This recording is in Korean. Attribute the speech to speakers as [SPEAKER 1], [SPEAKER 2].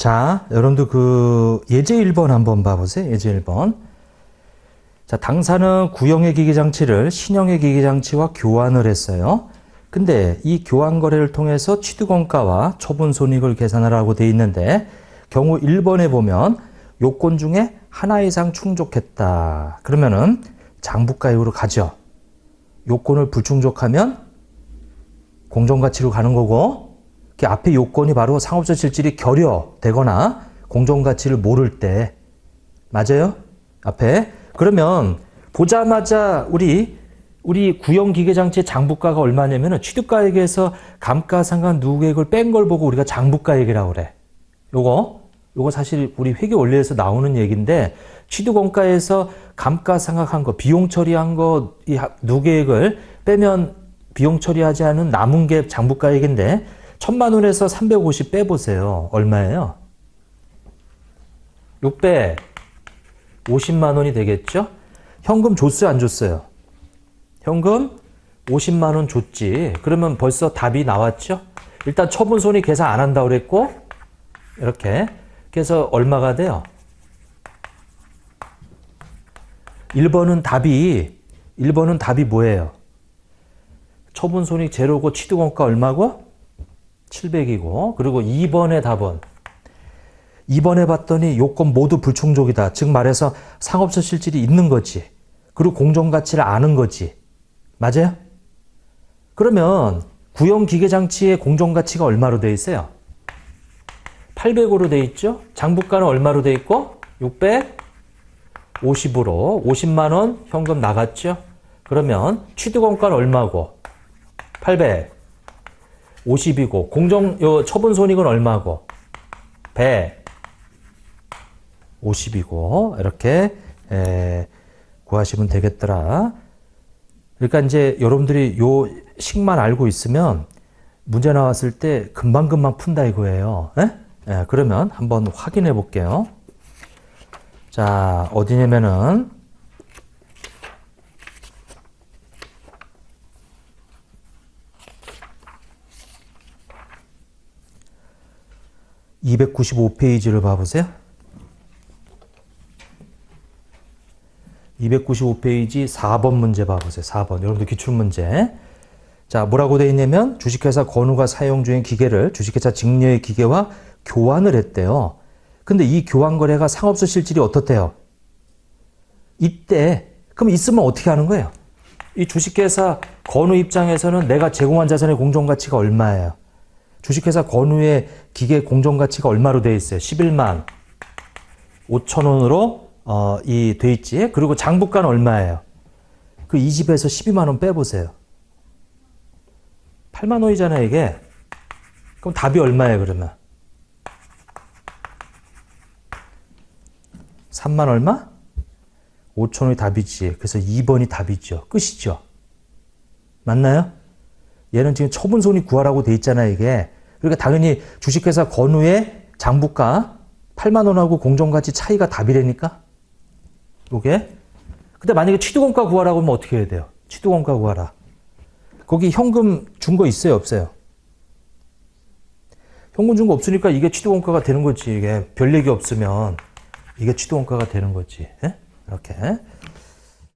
[SPEAKER 1] 자, 여러분들 그 예제 1번 한번 봐보세요. 예제 1번. 자, 당사는 구형의 기계장치를 신형의 기계장치와 교환을 했어요. 근데 이 교환 거래를 통해서 취득원가와 처분 손익을 계산하라고 돼 있는데 경우 1번에 보면 요건 중에 하나 이상 충족했다. 그러면은 장부가액으로 가죠. 요건을 불충족하면 공정가치로 가는 거고 그 앞에 요건이 바로 상업적 실질이 결여되거나 공정 가치를 모를 때 맞아요? 앞에 그러면 보자마자 우리 우리 구형 기계 장치의 장부가가 얼마냐면은 취득가액에서 감가상각 누계액을 뺀 걸 보고 우리가 장부가액이라고 그래. 요거 요거 사실 우리 회계 원리에서 나오는 얘기인데 취득원가에서 감가상각한 거, 비용 처리한 거, 이 누계액을 빼면 비용 처리하지 않은 남은 게 장부가액인데 천만 원에서 350 빼보세요. 얼마예요? 650만 원이 되겠죠? 현금 줬어요, 안 줬어요? 현금 50만 원 줬지. 그러면 벌써 답이 나왔죠? 일단 처분 손익 계산 안 한다고 그랬고 이렇게 그래서 얼마가 돼요? 1번은 답이 1번은 답이 뭐예요? 처분 손익 제로고 취득원가 얼마고? 700이고 그리고 2번의 답은 2번에 봤더니 요건 모두 불충족이다. 즉 말해서 상업적 실질이 있는 거지. 그리고 공정가치를 아는 거지. 맞아요? 그러면 구형 기계장치의 공정가치가 얼마로 돼 있어요? 800으로 돼 있죠? 장부가는 얼마로 돼 있고? 650으로 50만 원 현금 나갔죠? 그러면 취득원가는 얼마고? 850이고 공정 요 처분 손익은 얼마고? 150이고 이렇게 에, 구하시면 되겠더라. 그러니까 이제 여러분들이 요 식만 알고 있으면 문제 나왔을 때 금방금방 푼다 이거예요. 에? 예, 그러면 한번 확인해 볼게요. 자, 어디냐면은 295페이지를 봐보세요. 295페이지 4번 문제 봐보세요. 4번. 여러분들 기출문제. 자, 뭐라고 돼 있냐면 주식회사 건우가 사용 중인 기계를 주식회사 직녀의 기계와 교환을 했대요. 근데 이 교환 거래가 상업적 실질이 어떻대요? 이때 그럼 있으면 어떻게 하는 거예요? 이 주식회사 건우 입장에서는 내가 제공한 자산의 공정 가치가 얼마예요? 주식회사 건우의 기계 공정 가치가 얼마로 돼 있어요? 11만 5천 원으로 어, 이 돼 있지. 그리고 장부가는 얼마예요? 그 이 집에서 12만 원 빼보세요. 8만 원이잖아요, 이게. 그럼 답이 얼마예요, 그러면? 3만 얼마? 5천 원이 답이지. 그래서 2번이 답이죠. 끝이죠. 맞나요? 얘는 지금 처분 손익 구하라고 돼 있잖아요, 이게. 그러니까 당연히 주식회사 건우의 장부가 8만 원하고 공정가치 차이가 답이라니까? 요게. 근데 만약에 취득원가 구하라고 하면 어떻게 해야 돼요? 취득원가 구하라. 거기 현금 준 거 있어요, 없어요? 현금 준 거 없으니까 이게 취득원가가 되는 거지. 이게 별 얘기 없으면 이게 취득원가가 되는 거지. 예? 이렇게.